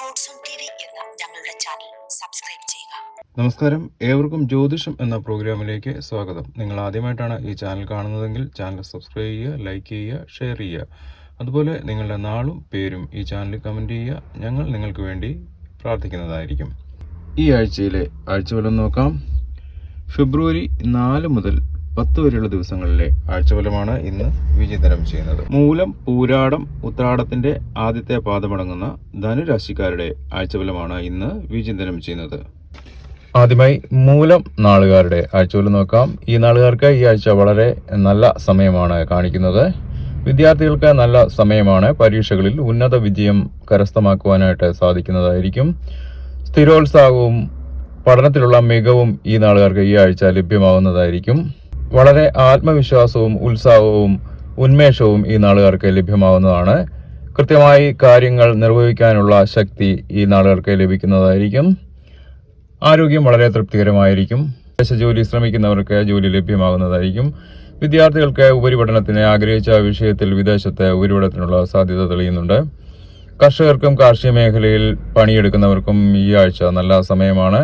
ഞങ്ങളുടെ channel subscribe ചെയ്യുക. നമസ്കാരം. ഏവർക്കും ജ്യോതിഷം എന്ന പ്രോഗ്രാമിലേക്ക് സ്വാഗതം. നിങ്ങൾ ആദ്യമായിട്ടാണ് ഈ ചാനൽ കാണുന്നതെങ്കിൽ ചാനൽ സബ്സ്ക്രൈബ് ചെയ്യുക ലൈക്ക് ചെയ്യുക ഷെയർ ചെയ്യുക. അതുപോലെ നിങ്ങളുടെ നാളും പേരും ഈ ചാനലിൽ കമന്റ് ചെയ്യുക. ഞങ്ങൾ നിങ്ങൾക്ക് വേണ്ടി പ്രാർത്ഥിക്കുന്നതായിരിക്കും. ഈ ആഴ്ചയിലെ ആഴ്ചഫലം നോക്കാം. ഫെബ്രുവരി നാല് മുതൽ പത്ത് വരെയുള്ള ദിവസങ്ങളിലെ ആഴ്ചഫലമാണ് ഇന്ന് വിചിന്തനം ചെയ്യുന്നത്. മൂലം പൂരാടം ഉത്രാടത്തിന്റെ ആദ്യത്തെ പാദമടങ്ങുന്ന ധനുരാശിക്കാരുടെ ആഴ്ചഫലമാണ് ഇന്ന് വിചിന്തനം ചെയ്യുന്നത്. ആദ്യമായി മൂലം നാളുകാരുടെ ആഴ്ചകൾ നോക്കാം. ഈ നാളുകാർക്ക് ഈ ആഴ്ച വളരെ നല്ല സമയമാണ് കാണിക്കുന്നത്. വിദ്യാർത്ഥികൾക്ക് നല്ല സമയമാണ്. പരീക്ഷകളിൽ ഉന്നത വിജയം കരസ്ഥമാക്കുവാനായിട്ട് സാധിക്കുന്നതായിരിക്കും. സ്ഥിരോത്സാഹവും പഠനത്തിലുള്ള മികവും ഈ നാളുകാർക്ക് ഈ ആഴ്ച ലഭ്യമാവുന്നതായിരിക്കും. വളരെ ആത്മവിശ്വാസവും ഉത്സാഹവും ഉന്മേഷവും ഈ നാളുകാർക്ക് ലഭ്യമാവുന്നതാണ്. കൃത്യമായി കാര്യങ്ങൾ നിർവഹിക്കാനുള്ള ശക്തി ഈ നാളുകാർക്ക് ലഭിക്കുന്നതായിരിക്കും. ആരോഗ്യം വളരെ തൃപ്തികരമായിരിക്കും. ജോലി ശ്രമിക്കുന്നവർക്ക് ജോലി ലഭ്യമാകുന്നതായിരിക്കും. വിദ്യാർത്ഥികൾക്ക് ഉപരിപഠനത്തിന് ആഗ്രഹിച്ച വിഷയത്തിൽ വിദേശത്ത് ഉപരിപഠനത്തിനുള്ള സാധ്യത തെളിയുന്നുണ്ട്. കർഷകർക്കും കാർഷിക മേഖലയിൽ പണിയെടുക്കുന്നവർക്കും ഈ ആഴ്ച നല്ല സമയമാണ്.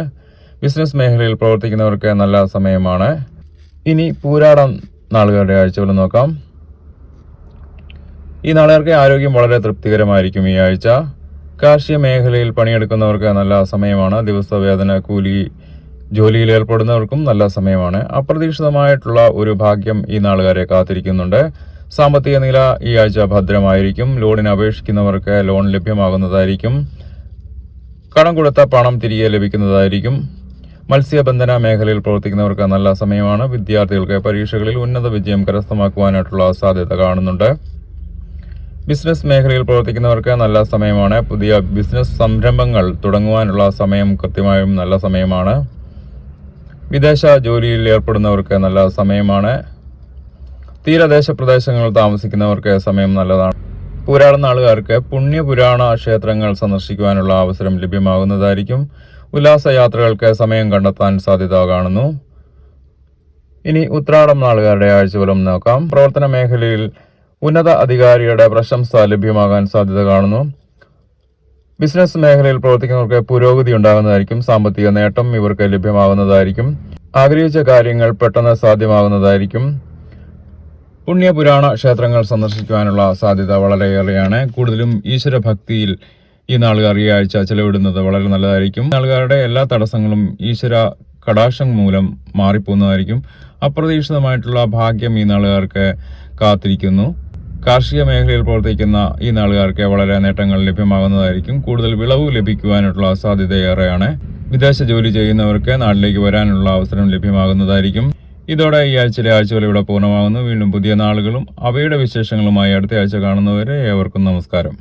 ബിസിനസ് മേഖലയിൽ പ്രവർത്തിക്കുന്നവർക്ക് നല്ല സമയമാണ്. ഇനി പൂരാടം നാളുകളുടെ ആഴ്ചകൾ നോക്കാം. ഈ നാളുകാർക്ക് ആരോഗ്യം വളരെ തൃപ്തികരമായിരിക്കും ഈ ആഴ്ച. കാർഷിക മേഖലയിൽ പണിയെടുക്കുന്നവർക്ക് നല്ല സമയമാണ്. ദിവസവേതന കൂലി ജോലിയിൽ ഏർപ്പെടുന്നവർക്കും നല്ല സമയമാണ്. അപ്രതീക്ഷിതമായിട്ടുള്ള ഒരു ഭാഗ്യം ഈ നാളുകാരെ കാത്തിരിക്കുന്നുണ്ട്. സാമ്പത്തിക നില ഈ ആഴ്ച ഭദ്രമായിരിക്കും. ലോണിന് അപേക്ഷിക്കുന്നവർക്ക് ലോൺ ലഭ്യമാകുന്നതായിരിക്കും. കടം കൊടുത്ത പണം തിരികെ ലഭിക്കുന്നതായിരിക്കും. മത്സ്യബന്ധന മേഖലയിൽ പ്രവർത്തിക്കുന്നവർക്ക് നല്ല സമയമാണ്. വിദ്യാർത്ഥികൾക്ക് പരീക്ഷകളിൽ ഉന്നത വിജയം കരസ്ഥമാക്കുവാനായിട്ടുള്ള സാധ്യത കാണുന്നുണ്ട്. ബിസിനസ് മേഖലയിൽ പ്രവർത്തിക്കുന്നവർക്ക് നല്ല സമയമാണ്. പുതിയ ബിസിനസ് സംരംഭങ്ങൾ തുടങ്ങുവാനുള്ള സമയം കൃത്യമായും നല്ല സമയമാണ്. വിദേശ ജോലിയിൽ ഏർപ്പെടുന്നവർക്ക് നല്ല സമയമാണ്. തീരദേശ പ്രദേശങ്ങളിൽ താമസിക്കുന്നവർക്ക് സമയം നല്ലതാണ്. പുരാണ ആളുകാർക്ക് പുണ്യപുരാണ ക്ഷേത്രങ്ങൾ സന്ദർശിക്കുവാനുള്ള അവസരം ലഭ്യമാകുന്നതായിരിക്കും. ഉല്ലാസയാത്രകൾക്ക് സമയം കണ്ടെത്താൻ സാധ്യത കാണുന്നു. ഇനി ഉത്രാടം നാളുകാരുടെ ആഴ്ചഫലം നോക്കാം. പ്രവർത്തന മേഖലയിൽ ഉന്നത അധികാരിയുടെ പ്രശംസ ലഭ്യമാകാൻ സാധ്യത കാണുന്നു. ബിസിനസ് മേഖലയിൽ പ്രവർത്തിക്കുന്നവർക്ക് പുരോഗതി ഉണ്ടാകുന്നതായിരിക്കും. സാമ്പത്തിക നേട്ടം ഇവർക്ക് ലഭ്യമാകുന്നതായിരിക്കും. ആഗ്രഹിച്ച കാര്യങ്ങൾ പെട്ടെന്ന് സാധ്യമാകുന്നതായിരിക്കും. പുണ്യപുരാണ ക്ഷേത്രങ്ങൾ സന്ദർശിക്കുവാനുള്ള സാധ്യത വളരെയേറെയാണ്. കൂടുതലും ഈശ്വര ഭക്തിയിൽ ഈ നാളുകാർ ഈ ആഴ്ച ചെലവിടുന്നത് വളരെ നല്ലതായിരിക്കും. നാളുകാരുടെ എല്ലാ തടസ്സങ്ങളും ഈശ്വര കടാക്ഷം മൂലം മാറിപ്പോകുന്നതായിരിക്കും. അപ്രതീക്ഷിതമായിട്ടുള്ള ഭാഗ്യം ഈ നാളുകാർക്ക് കാത്തിരിക്കുന്നു. കാർഷിക മേഖലയിൽ പ്രവർത്തിക്കുന്ന ഈ നാളുകാർക്ക് വളരെ നേട്ടങ്ങൾ ലഭ്യമാകുന്നതായിരിക്കും. കൂടുതൽ വിളവ് ലഭിക്കുവാനുള്ള സാധ്യത ഏറെയാണ് വിദേശ ജോലി ചെയ്യുന്നവർക്ക് നാട്ടിലേക്ക് വരാനുള്ള അവസരം ലഭ്യമാകുന്നതായിരിക്കും. ഇതോടെ ഈ ആഴ്ചയിലെ ആഴ്ചകൾ ഇവിടെ പൂർണമാകുന്നു. വീണ്ടും പുതിയ നാളുകളും അവയുടെ വിശേഷങ്ങളുമായി അടുത്ത ആഴ്ച കാണുന്നവരെ ഏവർക്കും നമസ്കാരം.